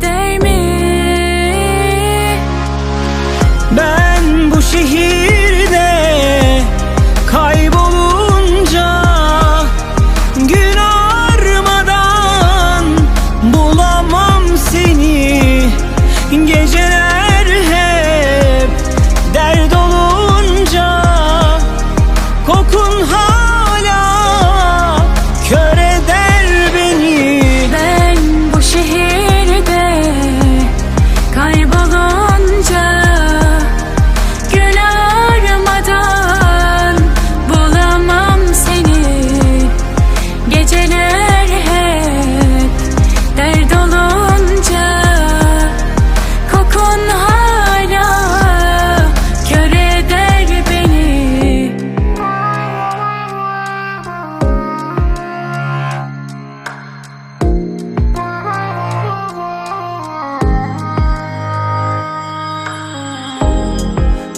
day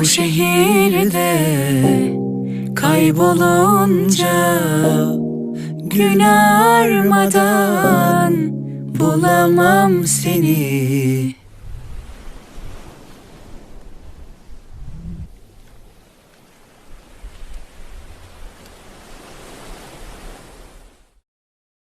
bu şehirde kaybolunca Gün armadan bulamam seni.